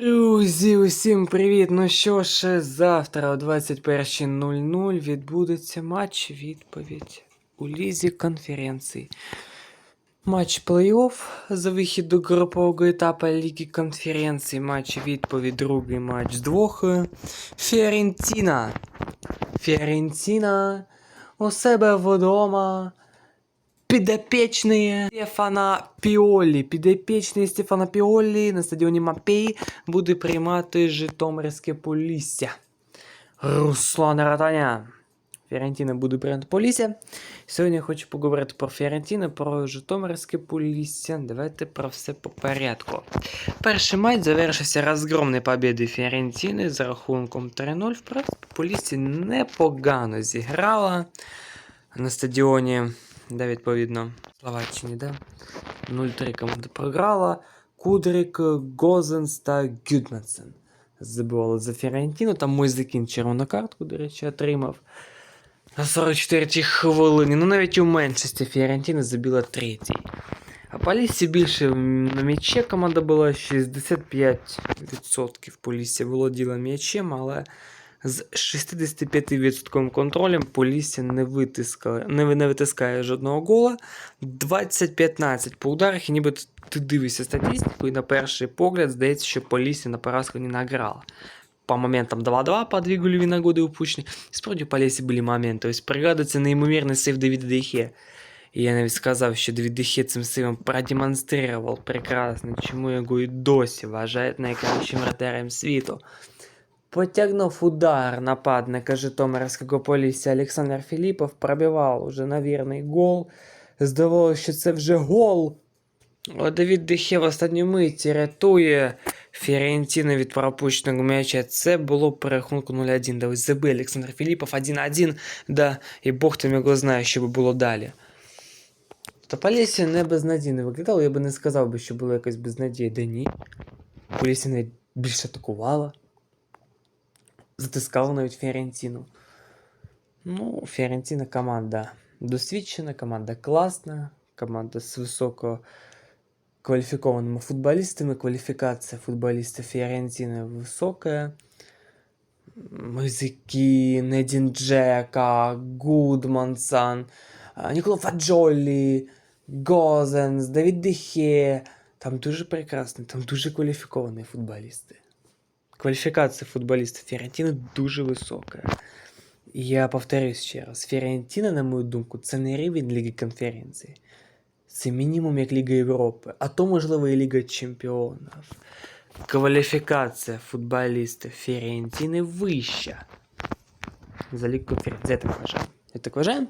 Друзі, усім привіт! Ну що ж, завтра о 21.00 відбудеться матч відповідь у лізі конференцій. Матч плей-офф за вихід до групового етапу Ліги конференцій. Матч відповідь, другий матч з двох. Фіорентіна. Фіорентіна у себе вдома. Підопічні Стефана Піолі. Підопічний Стефана Піолі на стадіоні Мапей буде приймати Житомирське Полісся. Руслан Ратаня. Фіорентіна буде приймати Полісся. Сьогодні я хочу поговорити про Фіорентіну, про Житомирське Полісся. Давайте про все по порядку. Перший матч завершився розгромною победою Фіорентіни з рахунком 3-0. В принципі, Полісся непогано зіграла на стадіоні де відповідно Словаччині, да? 0-3 команда програла. Кудрик, Гозенс та Гюдмансен. Забивали за Фіорентіну. Там Мойзекін червону картку, до речі, отримав. На 44-й хвилині. Ну навіть у меншості Фіорентіна забила третій. А по Лісі більше на м'ячі команда була 65% по Лісі володіла м'ячем, але з 65% контролем Полісся не витискає, не, не витискає жодного гола. 20-15 по ударах, і ніби ти дивишся статистику, і на перший погляд здається, що Полісся на поразку не награла. По моментам 2-2 по дві гольові нагоди упущені. Справді у Полісі були моменти. Ось пригадується неймовірний сейв Давіда Дехе. І я навіть сказав, що Давід Дехе цим сейвом продемонстрував прекрасно, чому його і досі вважають найкращим вратарем світу. Потягнув удар нападника Житомирського полісся Олександр Філіпов пробивав уже на вірний гол. Здавалося, що це вже гол. Давід Дехе в останній миті рятує Фіорентіну від пропущеного м'яча. Це було по рахунку 0-1. Да ось забив Олександр Філіпов 1-1. Да, і Бог там його знає, що би було далі. Та Полісся не безнадійно виглядало, я би не сказав би, що було якось безнадії, да ні. Полісся навіть більше атакувала затискав навіть Фіорентіну. Ну, Фіорентіна команда досвідчена, команда класна, команда з високо кваліфікованими футболістами. Кваліфікація футболістів Фіорентіни висока. Музики, Недін Джека, Гудмансан, Ніколо Фаджолі, Гозенс, Давід Дехе. Там дуже прекрасні, там дуже кваліфіковані футболісти. Кваліфікація футболістів Фіорентіни дуже висока. І я повторюсь ще раз: Фіорентіна, на мою думку, це не рівень Ліги конференції. Це мінімум як Ліга Європи, а то, можливо, і Ліга Чемпіонів. Кваліфікація футболістів Фіорентіни вища. За Лігу конференції. Я так вважаю. Я так вважаю.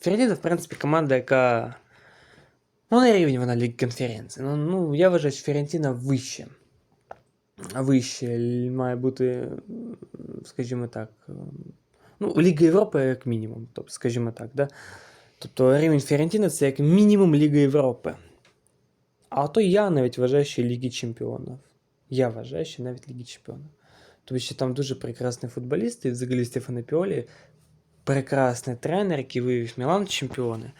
Фіорентіна, в принципі, команда, яка. Ну, не рівень вона Ліги конференції. Ну, ну, я вважаю, що Фіорентіна вища вище має бути, скажімо так, ну, Ліга Європи як мінімум, тобто, скажімо так, да? Тобто рівень Фіорентіна це як мінімум Ліга Європи. А то я навіть вважаю, що Ліги Чемпіонів. Я вважаю, що навіть Ліги Чемпіонів. Тому що там дуже прекрасні футболісти, і взагалі Стефано Піолі, прекрасний тренер, який вивів Мілан в чемпіони.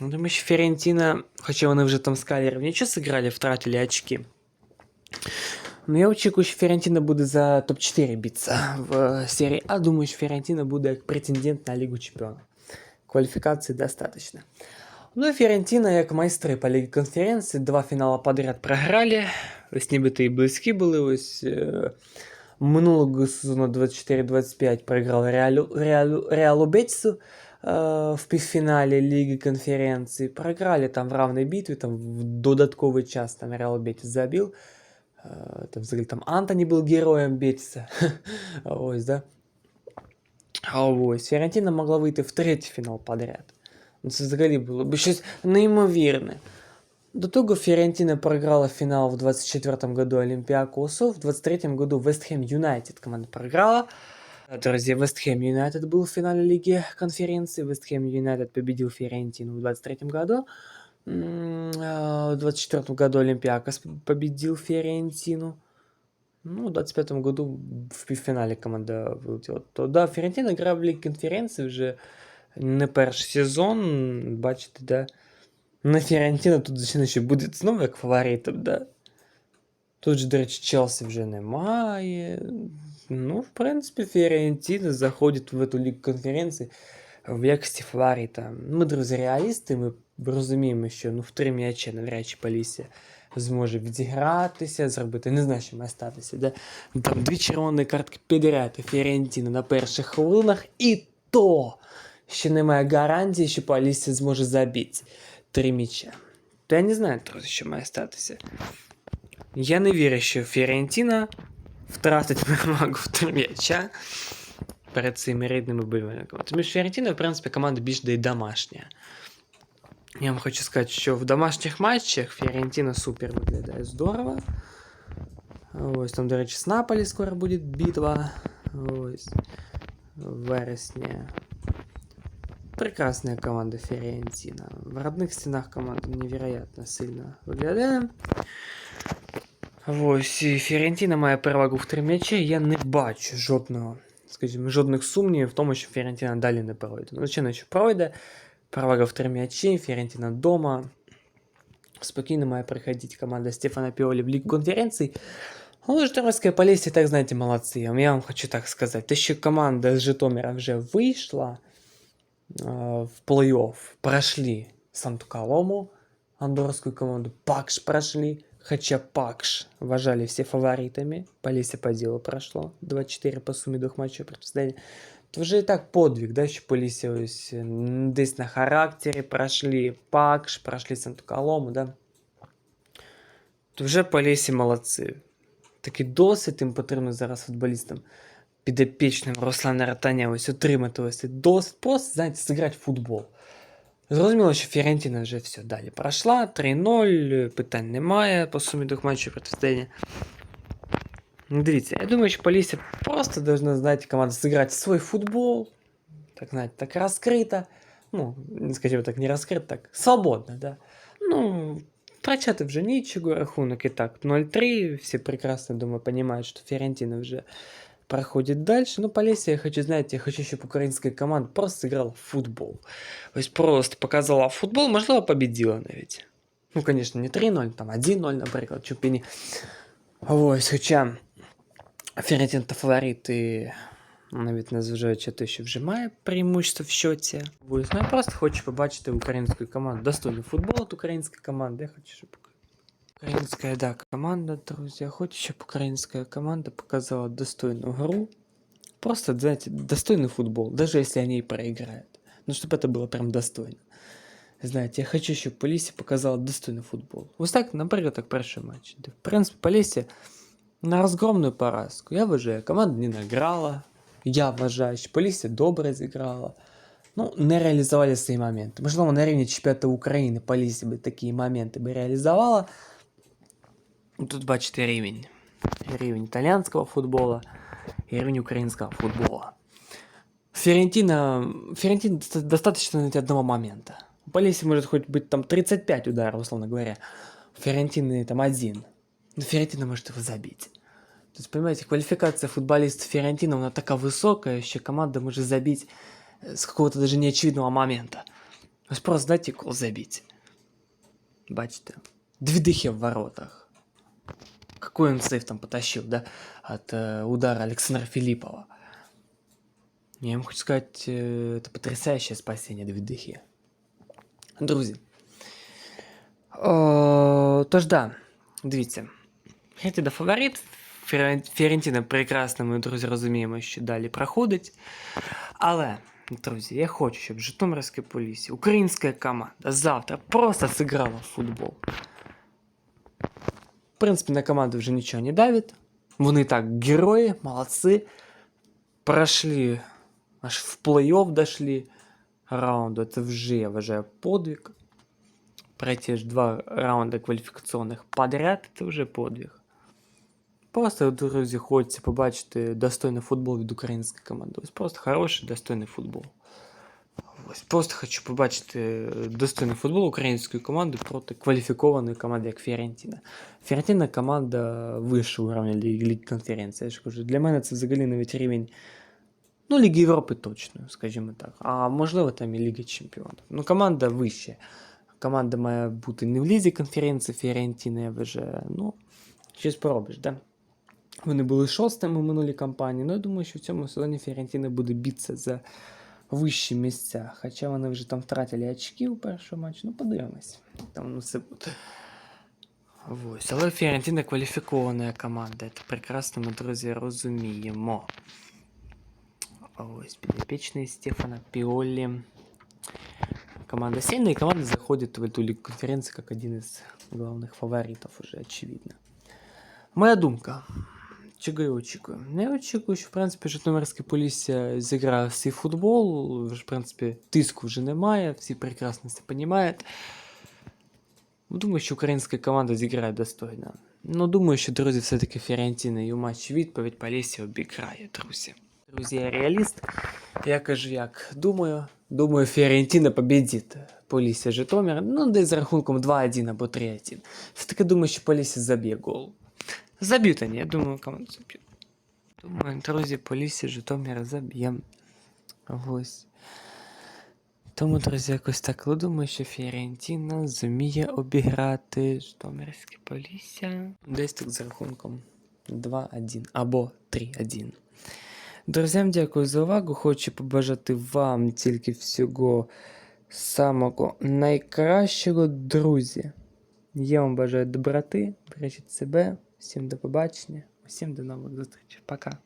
Ну, тому що Фіорентіна, хоча вони вже там з Каліром нічого зіграли, втратили очки. Ну, я очікую, що Фіорентіна буде за топ-4 битися в серії А. Думаю, що Фіорентіна буде як претендент на Лігу Чемпіонів. Кваліфікації достатньо. Ну і Фіорентіна, як майстри по Лігі конференції, два фінали подряд програли. Ось нібито і близькі були. Ось е, минулого сезону 24-25 програли Реалу, Реалу, Реалу Бетісу е, в півфіналі Ліги конференції. Програли там в равній битві, там в додатковий час там Реал Бетіс забив. Там взагалі там Антоні був героєм Бетіса. Ось, да? А ось Фіорентіна могла вийти в третій фінал подряд. Ну, Це взагалі було б щось неймовірне. До того Фіорентіна програла фінал в 24 году Олімпіакосу, в 23 году Вестхэм Юнайтед команда програла. Друзья, Вестхэм Юнайтед был в финале Лиги конференции. Вестхэм Юнайтед победил Фиорентину в 23 году. В 24 году Олимпиакос победил Фиорентину. Ну, в 25 году в півфіналі команда вилетіла. То да, Фіорентина грав в Лігі конференції вже не перший сезон. Бачите, да. На Фіорентина тут звичайно ще буде знову як фаворитом, да. Тут же, до речі, Челсі вже немає. Ну, в принципі, Фіорентіна заходить в эту лігу конференції в якості фаворита. Ми, друзі, реалісти, ми Розуміємо, що ну, в три м'ячі навряд чи Полісся зможе відігратися, зробити, не знаю, що має статися. Да? Там дві червоні картки підряд Фіорентіни на перших хвилинах, і то ще немає гарантії, що Полісся зможе забити три м'яча. То я не знаю, друзі, що має статися. Я не вірю, що Фіорентіна втратить перевагу в три м'яча перед цими рідними болівальниками. Тому що Фіорентіна, в принципі, команда більш й домашня. Я вам хочу сказати, що в домашніх матчах Фіорентіна супер виглядає здорово. Ось там, до речі, з Наполі скоро буде битва. Ось. В вересні. Прекрасная команда Фиорентина. В родных стенах команда невероятно сильно выглядає. Ось, і Фіорентіна має перевагу в три м'ячі. Я не бачу жодного, скажімо, жодних сумнівів в тому, що Фіорентіна далі не пройде. Ну, звичайно, що пройде. Перевага в три м'ячі, Фіорентіна вдома. Спокійно має приходити команда Стефана Піолі в Лігу конференцій. Але Житомирська Полісся, так знаєте, молодці. Я вам хочу так сказати. Те, що команда з Житомира вже вийшла е, в плей-офф, прошли Санту Колому, андорскую команду, Пакш прошли, хотя Пакш вважали все фаворитами. Полісся по ділу прошло. 2-4 по сумі двох матчів протистояння. То вже і так подвиг, да, що Полісся ось м, десь на характері пройшли Пакш, пройшли Санту Колому, да. То вже Полісся молодці. Такий досвід їм потрібно зараз футболістам підопічним Руслана Ратаня ось отримати ось цей досвід, просто, знаєте, зіграти в футбол. Зрозуміло, що Фіорентіна вже все далі пройшла, 3-0, питань немає по сумі двох матчів протистояння. Ну, Дивіться, я думаю, що Полісся просто должна, знаєте, команда зіграти в свій футбол, так, знаєте, так розкрито, ну, не скажімо так, не розкрито, так, свободно, да. Ну, втрачати вже нічого, рахунок і так 0-3, всі прекрасно, думаю, понимають, що Фіорентіна вже проходит дальше. Ну, Полесье, я хочу, знаете, я хочу, чтобы украинская команда просто сыграла в футбол. То есть просто показала футбол, можливо, победила навіть. Ну, конечно, не 3-0, там 1-0, наприклад, Чупіні. Ось, хоча Фіорентін та фаворит і навіть незважаючи на те, що вже має преимущество в счеті. Ось, ну, я просто хочу побачити українську команду. Достойний футбол від української команди. Я хочу, щоб Українська, да, команда, друзі. Я хочу, щоб українська команда показала достойну гру. Просто, знаете, достойный футбол, даже если они и проиграют. Ну, чтобы это было прям достойно. Знаете, я хочу, щоб Полісся показала достойний футбол. Ось так, наприклад, так перший матч. Де, в принципі, Полісся на розгромну поразку. Я вважаю, команда не награла. Я вважаю, що Полісся добре зіграла. Ну, не реалізували свої моменти. Можливо, на рівні чемпіонату України Полісся би такі моменти би реалізувала. Ну, Тут бачите рівень. Рівень італійського футболу і рівень українського футбола. Ферентина, Ферентина доста- достаточно найти одного момента. У Полиси может хоть быть там 35 ударов, условно говоря. У Ферентины там один. Но Ферентина может его забить. То есть, понимаете, квалификация футболиста Ферентина, она такая высокая, что команда может забить э, с какого-то даже неочевидного момента. То есть просто дать гол забить. Бачите. Две дыхи в воротах. Какой он сейф там потащил, да, от э, удара Александра Филиппова. Я вам хочу сказать, э, это потрясающее спасение Давидихи. Друзі. О, тож да, дивіться. Ферентіна фаворит. Фіорен- Фіорентіна прекрасно, ми, друзі, розуміємо, що далі проходить. Але, друзі, я хочу, щоб Житомирське Полісі, українська команда завтра просто зіграла в футбол. В принципі, на команду вже нічого не давить. Вони і так герої, молодці. Прошли аж в плей-офф дошли раунду. Это вже, я вважаю, подвиг. Пройти аж два раунда кваліфікаційних подряд, це вже подвиг. Просто, друзі, хочеться побачити достойний футбол від української команди. Ось просто хороший, достойний футбол. Ось просто хочу побачити достойний футбол української команди проти кваліфікованої команди, як Фіорентіна. Фіорентіна команда вищого рівня Ліги, Ліги конференції. Я ж кажу, для мене це взагалі навіть рівень Ну, Ліги Європи точно, скажімо так. А можливо, там і Ліга Чемпіонів. Ну, команда вище. Команда має бути не в лізі конференції Фіорентіни, я вважаю. Ну, Щось поробиш, да? Вони були шостими в минулій кампанії. Ну, я думаю, що в цьому сезоні Фіорентіна буде битися за вищі місця. Хоча вони вже там втратили очки у першому матчі. Ну, подивимось. Там ну, все буде. Ось. Але Фіорентіна кваліфікована команда. Це прекрасно ми, друзі, розуміємо. Ось, підопічний Стефана Пиоли. Команда сильная, и команда заходит в эту лигу конференции как один из главных фаворитов уже, очевидно. Моя думка. Чого я очікую? Ну, Я очікую, що в принципі Житомирське Полісся зіграє свій футбол. В принципі, тиску вже немає, всі прекрасно це розуміють. Думаю, що українська команда зіграє достойно. Ну, думаю, що, друзі, все-таки Фіорентіна і у матчі відповідь Полісся обіграє, друзі. Друзі, я реаліст. Я кажу, як думаю. Думаю, Фіорентіна победить Полісся Житомир. Ну, десь з рахунком 2-1 або 3-1. Все-таки думаю, що Полісся заб'є гол. Заб'ють вони, я думаю, команду заб'ють. Думаю, друзі, Полісся Житомир заб'є. Ось. Тому, друзі, якось так. Думаю, що Фіорентіна зуміє обіграти Житомирське Полісся. Десь так з рахунком 2-1 або 3-1. Друзям, дякую за увагу. Хочу побажати вам тільки всього самого найкращого, друзі. Я вам бажаю доброти, бережіть себе, всім до побачення, усім до нових зустрічей. Пока.